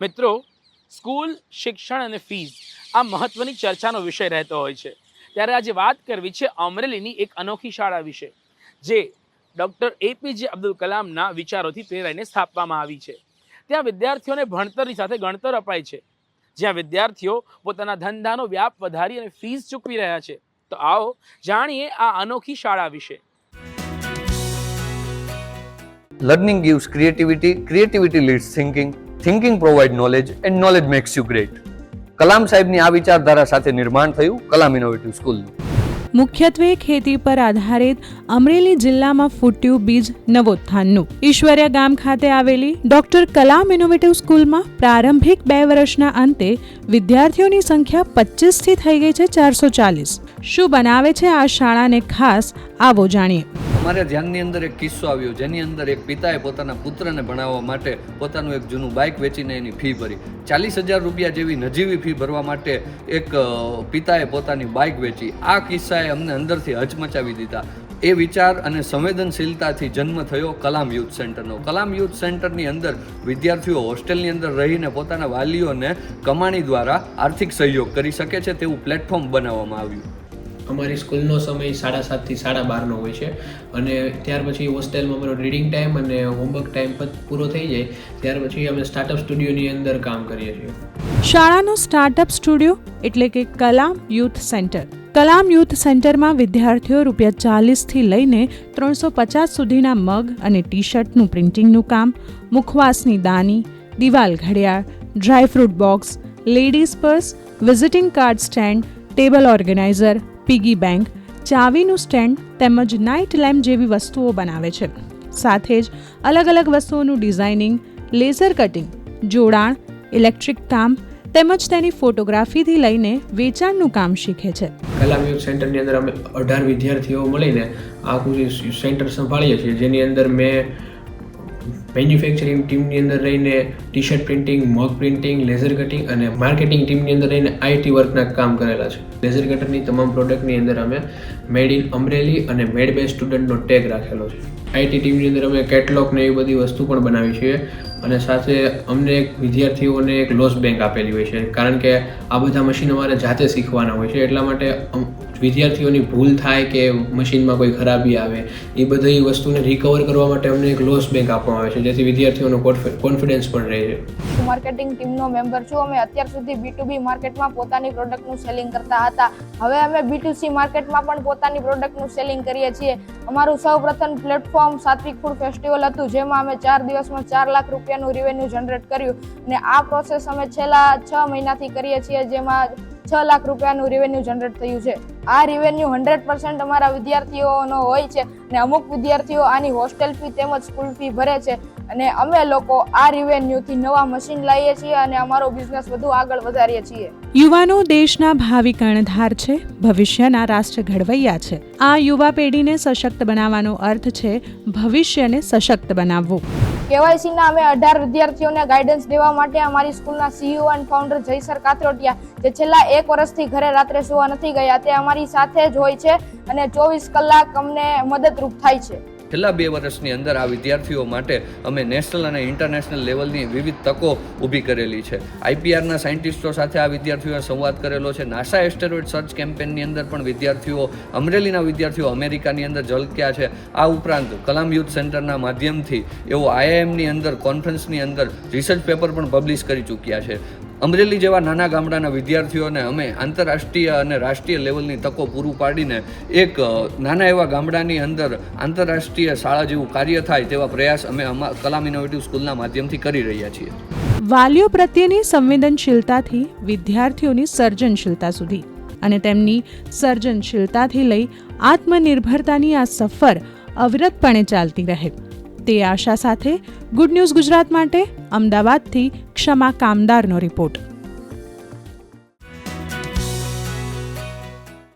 મિત્રો સ્કૂલ શિક્ષણ અને ફીસ આ મહત્વની ચર્ચાનો વિષય રહેતો હોય છે. ત્યારે આજે વાત કરવી છે અમરેલીની એક અનોખી શાળા વિશે જે ડૉક્ટર એપીજે અબ્દુલ કલામના વિચારોથી પ્રેરાઈને સ્થાપવામાં આવી છે. ત્યાં વિદ્યાર્થીઓને ભણતરની સાથે ગણતર અપાય છે. જ્યાં વિદ્યાર્થીઓ પોતાના ધંધાનો વ્યાપ વધારી અને ફીસ ચૂકવી રહ્યા છે. તો આવો જાણીએ આ અનોખી શાળા વિશે. Learning gives creativity creativity leads thinking, thinking provide knowledge and knowledge makes you great Kalam સાહેબની આ વિચારધારા સાથે નિર્માણ થયું કલામ ઇનોવેટિવ સ્કૂલનું મુખ્યત્વે ખેતી પર આધારિત અમરેલી જિલ્લામાં ફૂટ્યું બીજ નવોત્થાનનું. ઈશ્વર્યા ગામ ખાતે આવેલી ડોક્ટર કલામ ઇનોવેટિવ સ્કૂલમાં પ્રારંભિક બે વર્ષના અંતે વિદ્યાર્થીઓની સંખ્યા પચીસથી થઈ ગઈ છે ચારસો ચાલીસ. શું બનાવે છે આ શાળાને ખાસ, આવો જાણીએ. અમારા ધ્યાનની અંદર એક કિસ્સો આવ્યો, જેની અંદર એક પિતાએ પોતાના પુત્રને ભણાવવા માટે પોતાનું એક જૂનું બાઇક વેચીને એની ફી ભરી. ચાલીસ હજાર રૂપિયા જેવી નજીવી ફી ભરવા માટે એક પિતાએ પોતાની બાઇક વેચી. આ કિસ્સાએ અમને અંદરથી હચમચાવી દીધા. એ વિચાર અને સંવેદનશીલતાથી જન્મ થયો કલામ યુથ સેન્ટરનો. કલામ યુથ સેન્ટરની અંદર વિદ્યાર્થીઓ હોસ્ટેલની અંદર રહીને પોતાના વાલીઓને કમાણી દ્વારા આર્થિક સહયોગ કરી શકે છે તેવું પ્લેટફોર્મ બનાવવામાં આવ્યું. અમારી સ્કૂલનો સમય સાડા સાતથી સાડા બારનો હોય છે. અને ત્યાર પછી હોસ્ટેલમાં અમારો રીડિંગ ટાઈમ અને હોમવર્ક ટાઈમ પૂરો થઈ જાય, ત્યાર પછી અમે સ્ટાર્ટઅપ સ્ટુડિયોની અંદર કામ કરીએ છીએ. શાળાનો સ્ટાર્ટઅપ સ્ટુડિયો એટલે કે Kalam youth centre. Kalam youth સેન્ટરમાં વિદ્યાર્થીઓ રૂપિયા ચાલીસથી લઈને ત્રણસો પચાસ સુધીના મગ અને ટી શર્ટનું પ્રિન્ટિંગનું કામ, મુખવાસની દાની, દિવાલ ઘડિયાળ dry fruit box ladies purse visiting card stand table organiser piggy bank ચાવીનું stand તેમજ નાઇટ લેમ્પ જેવી વસ્તુઓ બનાવે છે. સાથે જ અલગ અલગ વસ્તુઓનું ડિઝાઇનિંગ, લેઝર કટિંગ, જોડાણ, ઇલેક્ટ્રિક કામ તેમજ તેની ફોટોગ્રાફીથી લઈને વેચાણનું કામ શીખે છે. કલા મ્યુઝિક સેન્ટરની અંદર અમે અઢાર વિદ્યાર્થીઓ મળીને આખું સેન્ટર સંભાળીએ છીએ. જેની અંદર મેં મેન્યુફેક્ચરિંગ ટીમની અંદર રહીને T shirt printing mug printing laser cutting અને માર્કેટિંગ ટીમની અંદર રહીને આઈટી વર્કના કામ કરેલા છે. લેઝર કટરની તમામ પ્રોડક્ટની અંદર અમે મેડ ઇન અમરેલી અને મેડ બે સ્ટુડન્ટનો ટેગ રાખેલો છે. આઈટી ટીમની અંદર અમે કેટલોગ ને એવી બધી વસ્તુ પણ બનાવી છીએ અને સાથે અમને એક વિદ્યાર્થીઓને એક લોસ બેંક આપેલી હોય છે. કારણ કે આ બધા મશીન અમારે જાતે શીખવાના હોય છે. એટલા માટે વિદ્યાર્થીઓની ભૂલ થાય કે મશીનમાં કોઈ ખરાબી આવે, એ બધી વસ્તુને રિકવર કરવા માટે અમને એક લોસ બેંક આપવામાં આવે છે. જેથી વિદ્યાર્થીઓનો કોન્ફિડન્સ પણ રહે. છે હું માર્કેટિંગ ટીમનો મેમ્બર છું. અમે અત્યાર સુધી બી બી માર્કેટમાં પોતાની પ્રોડક્ટનું સેલિંગ કરતા હતા. હવે અમે બી ટુ સી માર્કેટમાં પણ પોતાની પ્રોડક્ટનું સેલિંગ કરીએ છીએ. અમારું સૌપ્રથમ પ્લેટફોર્મ સાત્વિક ફૂડ ફેસ્ટિવલ હતું, જેમાં અમે ચાર દિવસમાં ચાર લાખ રૂપિયાનું રેવન્યુ જનરેટ કર્યું. અને આ પ્રોસેસ અમે છેલ્લા છ મહિનાથી કરીએ છીએ, જેમાં છ લાખ રૂપિયાનું રેવન્યુ જનરેટ થયું છે. આ રેવન્યુ હંડ્રેડ પર્સન્ટ અમારા વિદ્યાર્થીઓનો હોય છે અને અમુક વિદ્યાર્થીઓ આની હોસ્ટેલ ફી તેમજ સ્કૂલ ફી ભરે છે અને અમે લોકો આ રેવન્યુથી નવા મશીન લાવીએ છીએ અને અમારો બિઝનેસ વધુ આગળ વધારીએ છીએ. યુવાનો દેશના ભાવિ કર્ણધાર છે, ભવિષ્યના રાષ્ટ્ર ઘડવૈયા છે. આ યુવા પેઢીને સશક્ત બનાવવાનો અર્થ છે ભવિષ્યને સશક્ત બનાવવું. KYC ના અમે અઢાર વિદ્યાર્થીઓને ગાઈડન્સ દેવા માટે અમારી સ્કૂલના સીઈઓ અને ફાઉન્ડર જયસર કાત્રોટિયા જે છેલ્લા એક વર્ષથી ઘરે રાત્રે સુવા નથી ગયા, તે અમારી સાથે જ હોય છે અને ચોવીસ કલાક અમને મદદરૂપ થાય છે. છેલ્લા બે વર્ષની અંદર આ વિદ્યાર્થીઓ માટે અમે નેશનલ અને ઇન્ટરનેશનલ લેવલની વિવિધ તકો ઊભી કરેલી છે. આઈપીઆરના સાયન્ટિસ્ટો સાથે આ વિદ્યાર્થીઓએ સંવાદ કરેલો છે. નાસા એસ્ટેરોઇડ સર્ચ કેમ્પેનની અંદર પણ વિદ્યાર્થીઓ, અમરેલીના વિદ્યાર્થીઓ અમેરિકાની અંદર ઝળક્યા છે. આ ઉપરાંત કલામ યુથ સેન્ટરના માધ્યમથી એવો આઈઆઈએમની અંદર, કોન્ફરન્સની અંદર રિસર્ચ પેપર પણ પબ્લિશ કરી ચૂક્યા છે. અમરેલી જેવા નાના ગામડાના વિદ્યાર્થીઓને અમે આંતરરાષ્ટ્રીય અને રાષ્ટ્રીય લેવલની તકો પૂરું પાડીને એક નાના એવા ગામડાની અંદર આંતરરાષ્ટ્રીય શાળા જેવું કાર્ય થાય તેવા પ્રયાસ અમે કલામ ઇનોવેટિવ સ્કૂલના માધ્યમથી કરી રહ્યા છીએ. વાલીઓ પ્રત્યેની સંવેદનશીલતાથી વિદ્યાર્થીઓની સર્જનશીલતા સુધી અને તેમની સર્જનશીલતાથી લઈ આત્મનિર્ભરતાની આ સફર અવિરતપણે ચાલતી રહે. તે આશા સાથે ગુડ ન્યૂઝ ગુજરાત માટે અમદાવાદથી ક્ષમા કામદારનો રિપોર્ટ.